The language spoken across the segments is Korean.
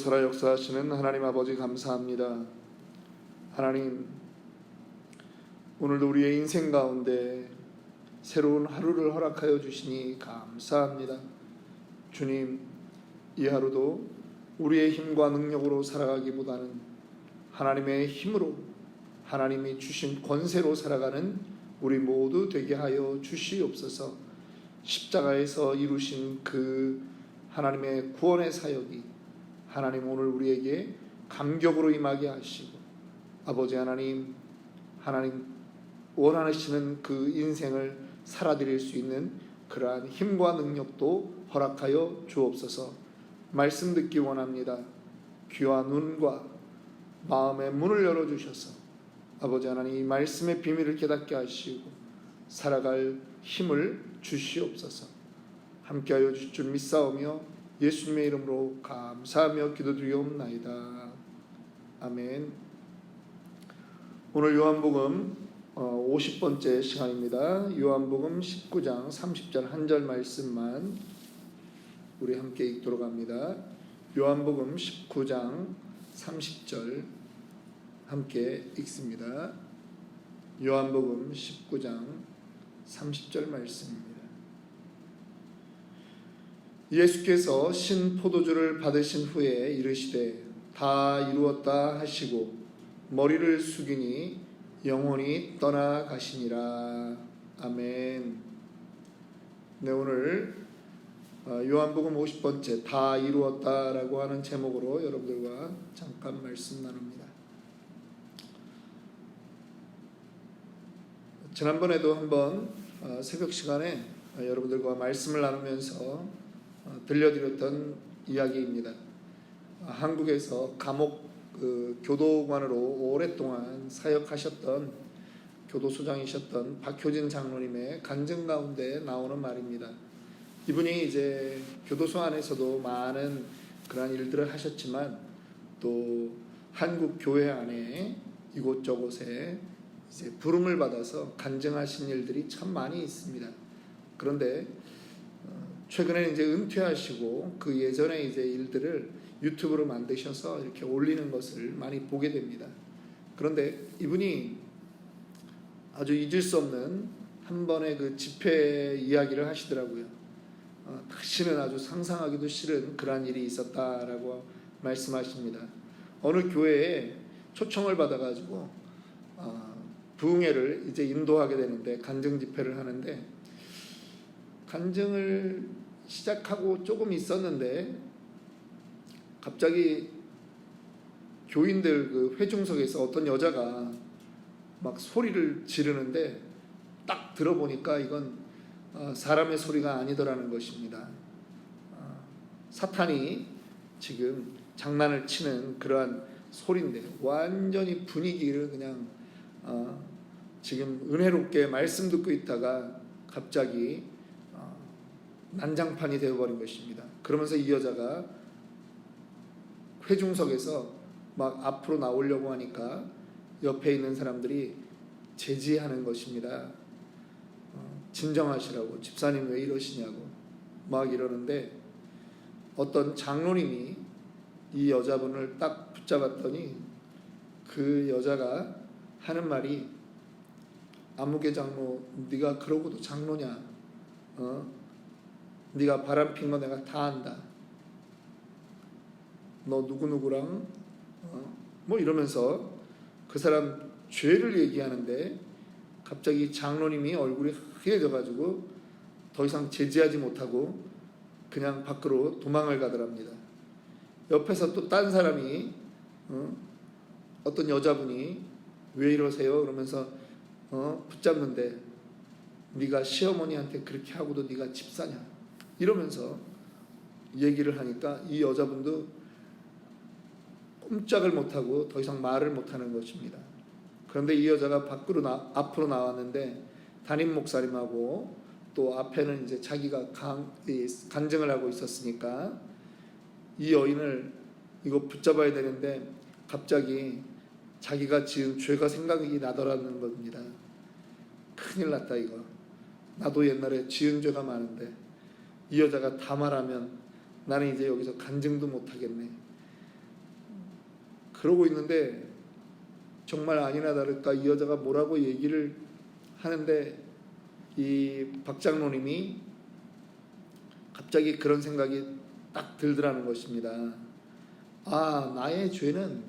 살아 역사하시는 하나님 아버지 감사합니다 하나님 오늘도 우리의 인생 가운데 새로운 하루를 허락하여 주시니 감사합니다 주님 이 하루도 우리의 힘과 능력으로 살아가기보다는 하나님의 힘으로 하나님이 주신 권세로 살아가는 우리 모두 되게 하여 주시옵소서. 십자가에서 이루신 그 하나님의 구원의 사역이 하나님 오늘 우리에게 감격으로 임하게 하시고 아버지 하나님 하나님 원하시는 그 인생을 살아드릴 수 있는 그러한 힘과 능력도 허락하여 주옵소서. 말씀 듣기 원합니다. 귀와 눈과 마음의 문을 열어 주셔서 아버지 하나님 이 말씀의 비밀을 깨닫게 하시고 살아갈 힘을 주시옵소서. 함께하여 주실 줄 믿사오며 예수님의 이름으로 감사하며 기도드리옵나이다. 아멘. 오늘 요한복음 50번째 시간입니다. 요한복음 19장 30절 한 절 말씀만 우리 함께 읽도록 합니다. 요한복음 19장 30절 함께 읽습니다. 요한복음 19장 30절 말씀입니다. 예수께서 신 포도주를 받으신 후에 이르시되 다 이루었다 하시고 머리를 숙이니 영혼이 떠나가시니라. 아멘. 네, 오늘 어, 요한복음 50번째 다 이루었다라고 하는 제목으로 여러분들과 잠깐 말씀 나눕니다. 지난번에도 한번 어, 새벽 시간에 어, 여러분들과 말씀을 나누면서 들려드렸던 이야기입니다. 한국에서 감옥 그 교도관으로 오랫동안 사역하셨던 교도소장이셨던 박효진 장로님의 간증 가운데 나오는 말입니다. 이분이 이제 교도소 안에서도 많은 그러한 일들을 하셨지만 또 한국 교회 안에 이곳저곳에 이제 부름을 받아서 간증하신 일들이 참 많이 있습니다. 그런데 어, 최근에 이제 은퇴하시고 그 예전에 이제 일들을 유튜브로 만드셔서 이렇게 올리는 것을 많이 보게 됩니다. 그런데 이분이 아주 잊을 수 없는 한 번의 그 집회 이야기를 하시더라고요. 어, 다시는 아주 상상하기도 싫은 그러한 일이 있었다라고 말씀하십니다. 어느 교회에 초청을 받아가지고 어, 부흥회를 이제 인도하게 되는데 간증 집회를 하는데 간증을 시작하고 조금 있었는데 갑자기 교인들 그 회중석에서 어떤 여자가 막 소리를 지르는데 딱 들어보니까 이건 어, 사람의 소리가 아니더라는 것입니다. 어, 사탄이 지금 장난을 치는 그러한 소리인데 완전히 분위기를 그냥 어, 지금 은혜롭게 말씀 듣고 있다가 갑자기 난장판이 되어버린 것입니다. 그러면서 이 여자가 회중석에서 막 앞으로 나오려고 하니까 옆에 있는 사람들이 제지하는 것입니다. 어, 진정하시라고 집사님 왜 이러시냐고 막 이러는데 어떤 장로님이 이 여자분을 딱 붙잡았더니 그 여자가 하는 말이 아무개 장로 네가 그러고도 장로냐 어? 네가 바람 핀 거 내가 다 안다 너 누구누구랑 어? 뭐 이러면서 그 사람 죄를 얘기하는데 갑자기 장로님이 얼굴이 하얘져 가지고 더 이상 제지하지 못하고 그냥 밖으로 도망을 가더랍니다. 옆에서 또 딴 사람이 어? 어떤 여자분이 왜 이러세요? 그러면서 어? 붙잡는데 네가 시어머니한테 그렇게 하고도 네가 집사냐 이러면서 얘기를 하니까 이 여자분도 꼼짝을 못하고 더 이상 말을 못하는 것입니다. 그런데 이 여자가 밖으로 나, 앞으로 나왔는데 담임 목사님하고 또 앞에는 이제 자기가 강, 이 간증을 하고 있었으니까 이 여인을 이거 붙잡아야 되는데 갑자기 자기가 지은 죄가 생각이 나더라는 겁니다. 큰일 났다 이거. 나도 옛날에 지은 죄가 많은데 이 여자가 다 말하면 나는 이제 여기서 간증도 못 하겠네. 그러고 있는데 정말 아니나 다를까 이 여자가 뭐라고 얘기를 하는데 이 박장로님이 갑자기 그런 생각이 딱 들더라는 것입니다. 아, 나의 죄는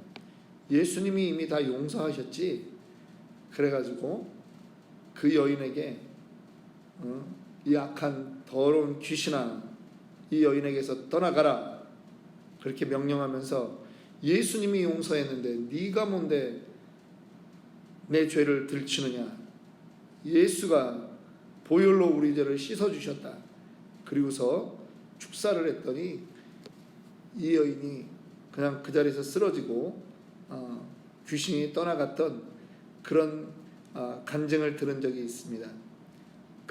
예수님이 이미 다 용서하셨지. 그래가지고 그 여인에게 어, 이 악한 더러운 귀신아 이 여인에게서 떠나가라. 그렇게 명령하면서 예수님이 용서했는데 네가 뭔데 내 죄를 들추느냐? 예수가 보혈로 우리 죄를 씻어 주셨다. 그리고서 축사를 했더니 이 여인이 그냥 그 자리에서 쓰러지고 어, 귀신이 떠나갔던 그런 어, 간증을 들은 적이 있습니다.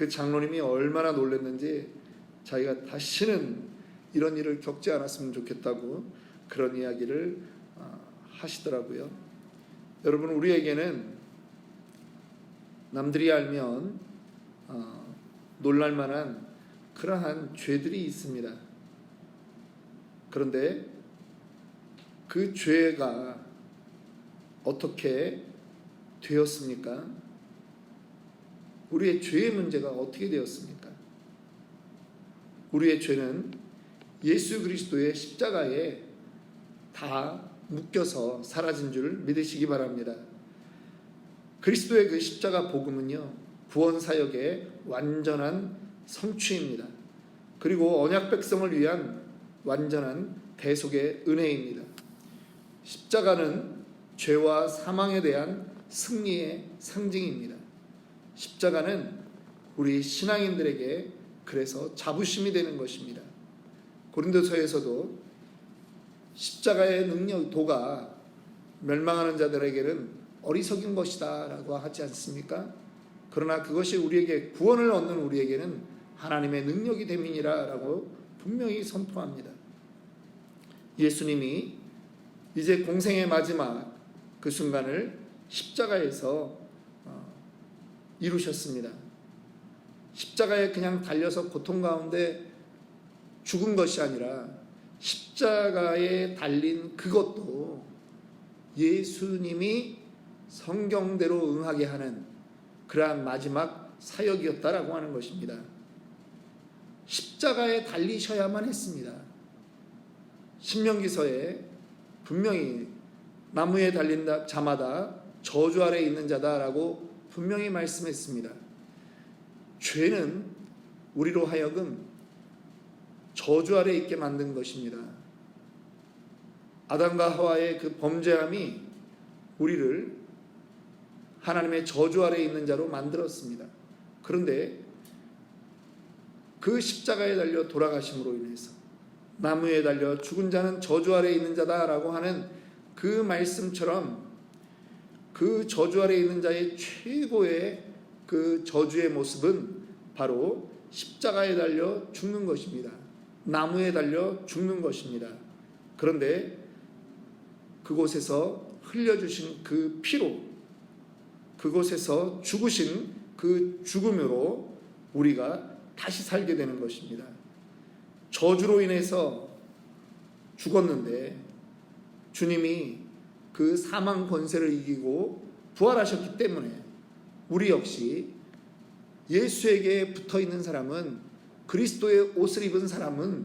그 장로님이 얼마나 놀랐는지 자기가 다시는 이런 일을 겪지 않았으면 좋겠다고 그런 이야기를 어, 하시더라고요. 여러분 우리에게는 남들이 알면 어, 놀랄만한 그러한 죄들이 있습니다. 그런데 그 죄가 어떻게 되었습니까? 우리의 죄의 문제가 어떻게 되었습니까? 우리의 죄는 예수 그리스도의 십자가에 다 묶여서 사라진 줄 믿으시기 바랍니다. 그리스도의 그 십자가 복음은요, 구원 사역의 완전한 성취입니다. 그리고 언약 백성을 위한 완전한 대속의 은혜입니다. 십자가는 죄와 사망에 대한 승리의 상징입니다. 십자가는 우리 신앙인들에게 그래서 자부심이 되는 것입니다. 고린도서에서도 십자가의 능력 도가 멸망하는 자들에게는 어리석인 것이다라고 하지 않습니까? 그러나 그것이 우리에게 구원을 얻는 우리에게는 하나님의 능력이 됨이니라라고 분명히 선포합니다. 예수님이 이제 공생의 마지막 그 순간을 십자가에서 어, 이루셨습니다. 십자가에 그냥 달려서 고통 가운데 죽은 것이 아니라 십자가에 달린 그것도 예수님이 성경대로 응하게 하는 그러한 마지막 사역이었다라고 하는 것입니다. 십자가에 달리셔야만 했습니다. 신명기서에 분명히 나무에 달린 자마다 저주 아래 있는 자다라고 분명히 말씀했습니다. 죄는 우리로 하여금 저주 아래 있게 만든 것입니다. 아담과 하와의 그 범죄함이 우리를 하나님의 저주 아래 있는 자로 만들었습니다. 그런데 그 십자가에 달려 돌아가심으로 인해서 나무에 달려 죽은 자는 저주 아래 있는 자다라고 하는 그 말씀처럼 그 저주 아래 있는 자의 최고의 그 저주의 모습은 바로 십자가에 달려 죽는 것입니다. 나무에 달려 죽는 것입니다. 그런데 그곳에서 흘려주신 그 피로 그곳에서 죽으신 그 죽음으로 우리가 다시 살게 되는 것입니다. 저주로 인해서 죽었는데 주님이 그 사망 권세를 이기고 부활하셨기 때문에 우리 역시 예수에게 붙어 있는 사람은 그리스도의 옷을 입은 사람은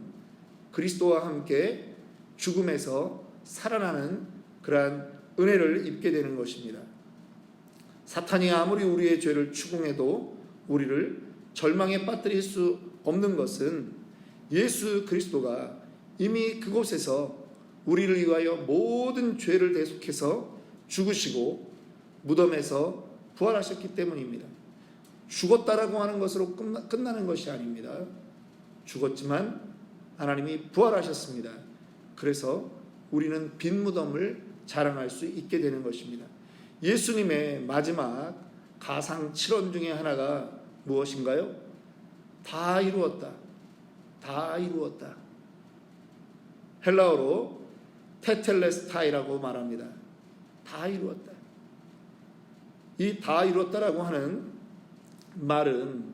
그리스도와 함께 죽음에서 살아나는 그러한 은혜를 입게 되는 것입니다. 사탄이 아무리 우리의 죄를 추궁해도 우리를 절망에 빠뜨릴 수 없는 것은 예수 그리스도가 이미 그곳에서 우리를 위하여 모든 죄를 대속해서 죽으시고 무덤에서 부활하셨기 때문입니다. 죽었다라고 하는 것으로 끝나, 끝나는 것이 아닙니다. 죽었지만 하나님이 부활하셨습니다. 그래서 우리는 빈 무덤을 자랑할 수 있게 되는 것입니다. 예수님의 마지막 가상 7원 중에 하나가 무엇인가요? 다 이루었다. 다 이루었다. 헬라어로 테텔레스타이라고 말합니다. 다 이루었다. 이 다 이루었다라고 하는 말은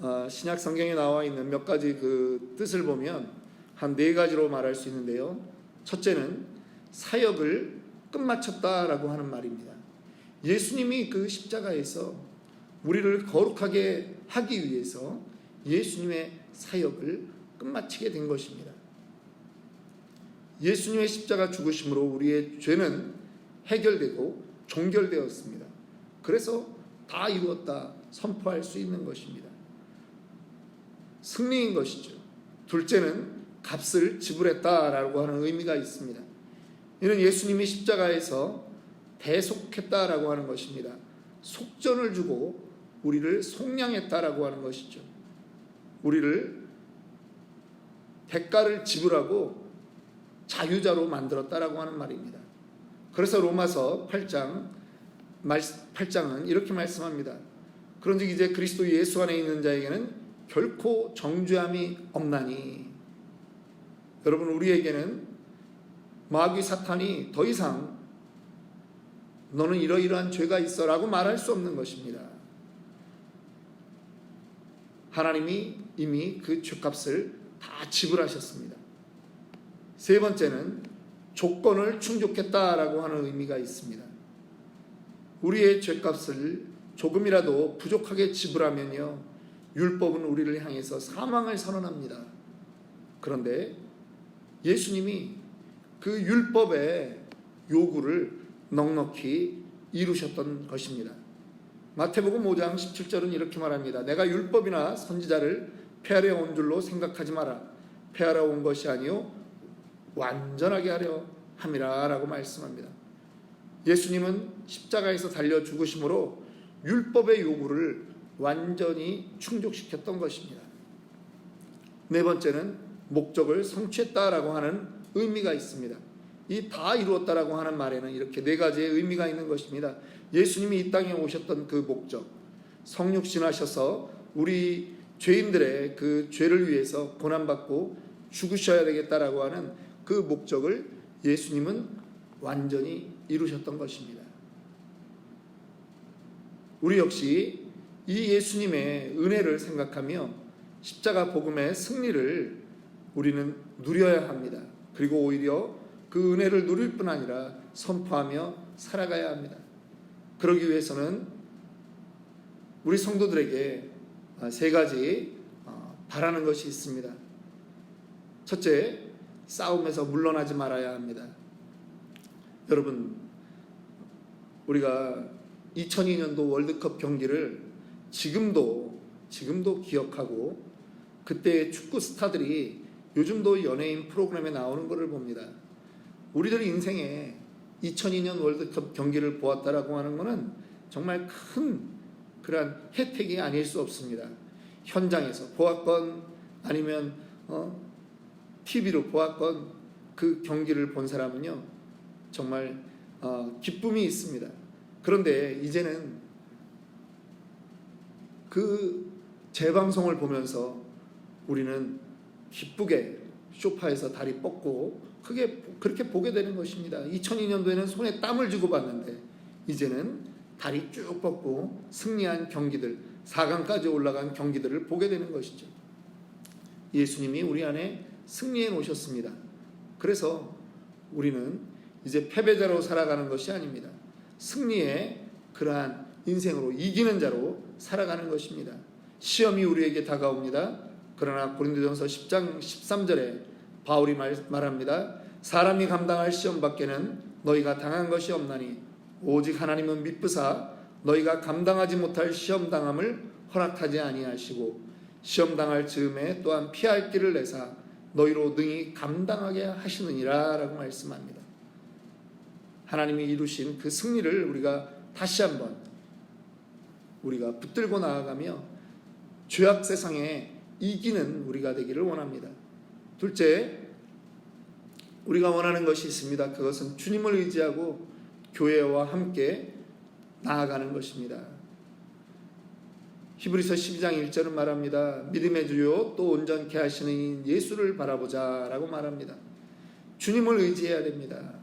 어, 신약 성경에 나와 있는 몇 가지 그 뜻을 보면 한 네 가지로 말할 수 있는데요. 첫째는 사역을 끝마쳤다라고 하는 말입니다. 예수님이 그 십자가에서 우리를 거룩하게 하기 위해서 예수님의 사역을 끝마치게 된 것입니다. 예수님의 십자가 죽으심으로 우리의 죄는 해결되고 종결되었습니다. 그래서 다 이루었다 선포할 수 있는 것입니다. 승리인 것이죠. 둘째는 값을 지불했다라고 하는 의미가 있습니다. 이는 예수님이 십자가에서 대속했다라고 하는 것입니다. 속전을 주고 우리를 속량했다라고 하는 것이죠. 우리를 대가를 지불하고 자유자로 만들었다라고 하는 말입니다. 그래서 로마서 8장 8장은 이렇게 말씀합니다. 그런즉 이제 그리스도 예수 안에 있는 자에게는 결코 정죄함이 없나니 여러분 우리에게는 마귀 사탄이 더 이상 너는 이러이러한 죄가 있어라고 말할 수 없는 것입니다. 하나님이 이미 그 죄값을 다 지불하셨습니다. 세 번째는 조건을 충족했다라고 하는 의미가 있습니다. 우리의 죄값을 조금이라도 부족하게 지불하면요, 율법은 우리를 향해서 사망을 선언합니다. 그런데 예수님이 그 율법의 요구를 넉넉히 이루셨던 것입니다. 마태복음 5장 17절은 이렇게 말합니다. 내가 율법이나 선지자를 폐하려 온 줄로 생각하지 마라. 폐하러 온 것이 아니요 완전하게 하려 함이라라고 말씀합니다. 예수님은 십자가에서 달려 죽으심으로 율법의 요구를 완전히 충족시켰던 것입니다. 네 번째는 목적을 성취했다라고 하는 의미가 있습니다. 이 다 이루었다라고 하는 말에는 이렇게 네 가지의 의미가 있는 것입니다. 예수님이 이 땅에 오셨던 그 목적, 성육신하셔서 우리 죄인들의 그 죄를 위해서 고난받고 죽으셔야 되겠다라고 하는 그 목적을 예수님은 완전히 이루셨던 것입니다. 우리 역시 이 예수님의 은혜를 생각하며 십자가 복음의 승리를 우리는 누려야 합니다. 그리고 오히려 그 은혜를 누릴 뿐 아니라 선포하며 살아가야 합니다. 그러기 위해서는 우리 성도들에게 세 가지 어, 바라는 것이 있습니다. 첫째, 싸움에서 물러나지 말아야 합니다. 여러분, 우리가 2002년도 월드컵 경기를 지금도 지금도 기억하고 그때 축구 스타들이 요즘도 연예인 프로그램에 나오는 것을 봅니다. 우리들 인생에 2002년 월드컵 경기를 보았다라고 하는 것은 정말 큰 그러한 혜택이 아닐 수 없습니다. 현장에서 보았건 아니면 어, TV로 보았건 그 경기를 본 사람은요 정말 어, 기쁨이 있습니다. 그런데 이제는 그 재방송을 보면서 우리는 기쁘게 쇼파에서 다리 뻗고 크게 그렇게 보게 되는 것입니다. 2002년도에는 손에 땀을 주고 봤는데 이제는 다리 쭉 뻗고 승리한 경기들, 4강까지 올라간 경기들을 보게 되는 것이죠. 예수님이 우리 안에 승리해 놓으셨습니다. 그래서 우리는 이제 패배자로 살아가는 것이 아닙니다. 승리의 그러한 인생으로 이기는 자로 살아가는 것입니다. 시험이 우리에게 다가옵니다. 그러나 고린도전서 10장 13절에 바울이 말, 말합니다. 사람이 감당할 시험 밖에는 너희가 당한 것이 없나니 오직 하나님은 미쁘사 너희가 감당하지 못할 시험 당함을 허락하지 아니하시고 시험 당할 즈음에 또한 피할 길을 내사 너희로 능히 감당하게 하시느니라라고 말씀합니다. 하나님이 이루신 그 승리를 우리가 다시 한번 우리가 붙들고 나아가며 죄악 세상에 이기는 우리가 되기를 원합니다. 둘째, 우리가 원하는 것이 있습니다. 그것은 주님을 의지하고 교회와 함께 나아가는 것입니다. 히브리서 12장 1절은 말합니다. 믿음의 주요 또 온전케 하시는 예수를 바라보자 라고 말합니다. 주님을 의지해야 됩니다.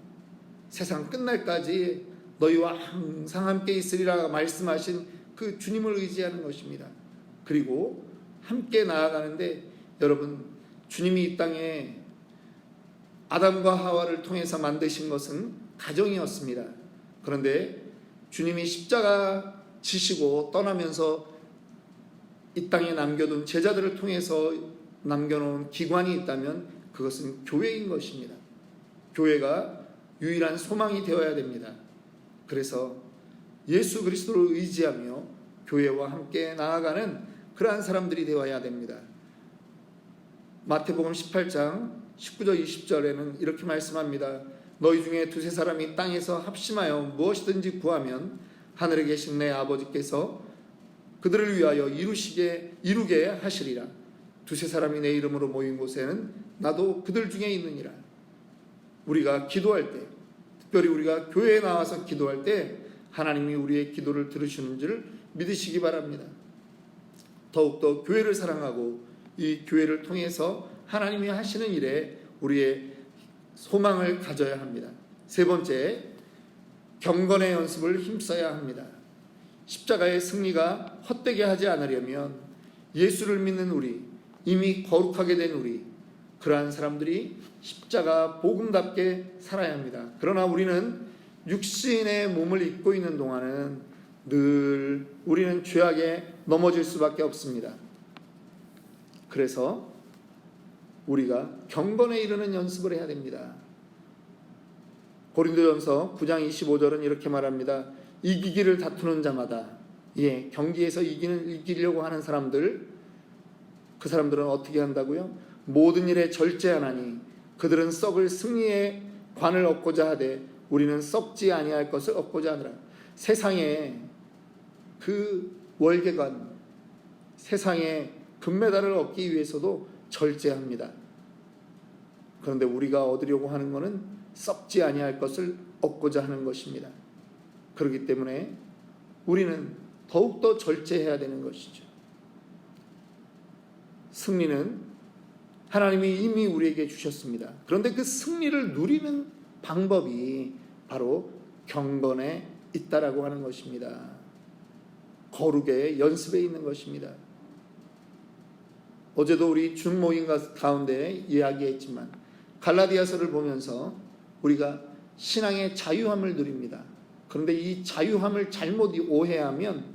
세상 끝날까지 너희와 항상 함께 있으리라 말씀하신 그 주님을 의지하는 것입니다. 그리고 함께 나아가는데 여러분 주님이 이 땅에 아담과 하와를 통해서 만드신 것은 가정이었습니다. 그런데 주님이 십자가 지시고 떠나면서 이 땅에 남겨둔 제자들을 통해서 남겨놓은 기관이 있다면 그것은 교회인 것입니다. 교회가 유일한 소망이 되어야 됩니다. 그래서 예수 그리스도를 의지하며 교회와 함께 나아가는 그러한 사람들이 되어야 됩니다. 마태복음 18장 19절 20절에는 이렇게 말씀합니다. 너희 중에 두세 사람이 땅에서 합심하여 무엇이든지 구하면 하늘에 계신 내 아버지께서 그들을 위하여 이루시게 이루게 하시리라. 두세 사람이 내 이름으로 모인 곳에는 나도 그들 중에 있느니라. 우리가 기도할 때, 특별히 우리가 교회에 나와서 기도할 때 하나님이 우리의 기도를 들으시는 줄 믿으시기 바랍니다. 더욱더 교회를 사랑하고 이 교회를 통해서 하나님이 하시는 일에 우리의 소망을 가져야 합니다. 세 번째, 경건의 연습을 힘써야 합니다. 십자가의 승리가 헛되게 하지 않으려면 예수를 믿는 우리, 이미 거룩하게 된 우리, 그러한 사람들이 십자가 복음답게 살아야 합니다. 그러나 우리는 육신의 몸을 입고 있는 동안은 늘 우리는 죄악에 넘어질 수밖에 없습니다. 그래서 우리가 경건에 이르는 연습을 해야 됩니다. 고린도전서 9장 25절은 이렇게 말합니다. 이기기를 다투는 자마다 예, 경기에서 이기는 이기려고 하는 사람들 그 사람들은 어떻게 한다고요? 모든 일에 절제하나니 그들은 썩을 승리의 관을 얻고자 하되 우리는 썩지 아니할 것을 얻고자 하느라 세상에 그 월계관 세상에 금메달을 얻기 위해서도 절제합니다. 그런데 우리가 얻으려고 하는 것은 썩지 아니할 것을 얻고자 하는 것입니다. 그렇기 때문에 우리는 더욱더 절제해야 되는 것이죠. 승리는 하나님이 이미 우리에게 주셨습니다. 그런데 그 승리를 누리는 방법이 바로 경건에 있다라고 하는 것입니다. 거룩의 연습에 있는 것입니다. 어제도 우리 준 모임 가운데 이야기했지만 갈라디아서를 보면서 우리가 신앙의 자유함을 누립니다. 그런데 이 자유함을 잘못 오해하면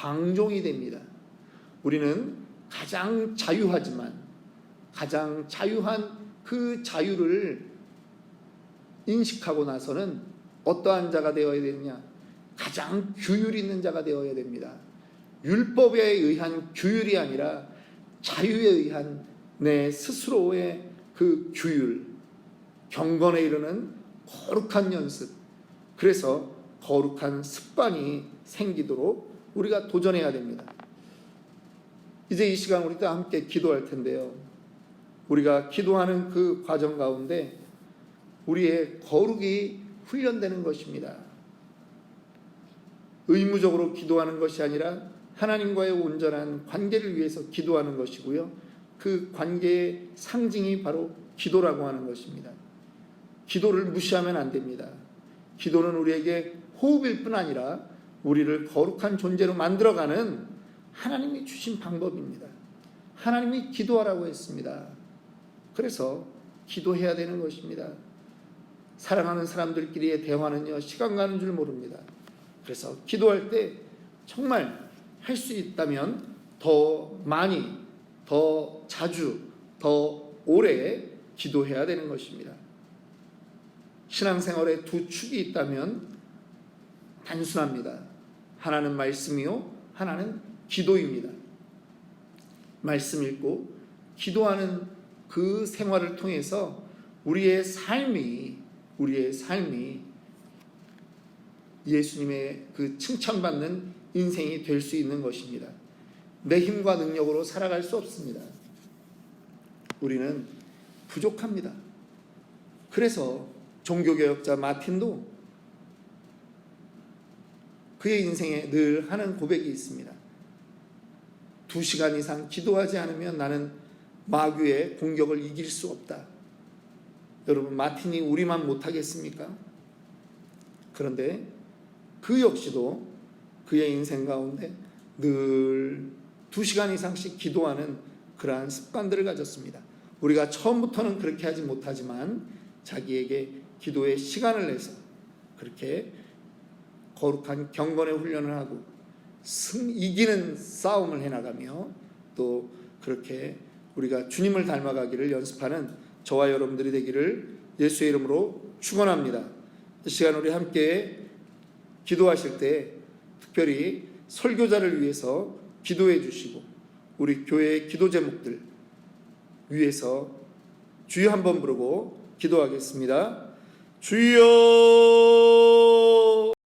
방종이 됩니다. 우리는 가장 자유하지만 가장 자유한 그 자유를 인식하고 나서는 어떠한 자가 되어야 되느냐? 가장 규율 있는 자가 되어야 됩니다. 율법에 의한 규율이 아니라 자유에 의한 내 스스로의 그 규율, 경건에 이르는 거룩한 연습. 그래서 거룩한 습관이 생기도록 우리가 도전해야 됩니다. 이제 이 시간 우리 다 함께 기도할 텐데요. 우리가 기도하는 그 과정 가운데 우리의 거룩이 훈련되는 것입니다. 의무적으로 기도하는 것이 아니라 하나님과의 온전한 관계를 위해서 기도하는 것이고요. 그 관계의 상징이 바로 기도라고 하는 것입니다. 기도를 무시하면 안 됩니다. 기도는 우리에게 호흡일 뿐 아니라 우리를 거룩한 존재로 만들어가는 하나님이 주신 방법입니다. 하나님이 기도하라고 했습니다. 그래서 기도해야 되는 것입니다. 사랑하는 사람들끼리의 대화는요, 시간 가는 줄 모릅니다. 그래서 기도할 때 정말 할 수 있다면 더 많이, 더 자주, 더 오래 기도해야 되는 것입니다. 신앙생활에 두 축이 있다면 단순합니다. 하나는 말씀이요, 하나는 기도입니다. 말씀 읽고 기도하는 그 생활을 통해서 우리의 삶이 우리의 삶이 예수님의 그 칭찬받는 인생이 될 수 있는 것입니다. 내 힘과 능력으로 살아갈 수 없습니다. 우리는 부족합니다. 그래서 종교개혁자 마틴도 그의 인생에 늘 하는 고백이 있습니다. 두 시간 이상 기도하지 않으면 나는 마귀의 공격을 이길 수 없다. 여러분, 마틴이 우리만 못하겠습니까? 그런데 그 역시도 그의 인생 가운데 늘 두 시간 이상씩 기도하는 그러한 습관들을 가졌습니다. 우리가 처음부터는 그렇게 하지 못하지만 자기에게 기도의 시간을 내서 그렇게 거룩한 경건의 훈련을 하고 승 이기는 싸움을 해나가며 또 그렇게 우리가 주님을 닮아가기를 연습하는 저와 여러분들이 되기를 예수의 이름으로 축원합니다. 이 시간 우리 함께 기도하실 때 특별히 설교자를 위해서 기도해 주시고 우리 교회의 기도 제목들 위해서 주여 한번 부르고 기도하겠습니다. 주여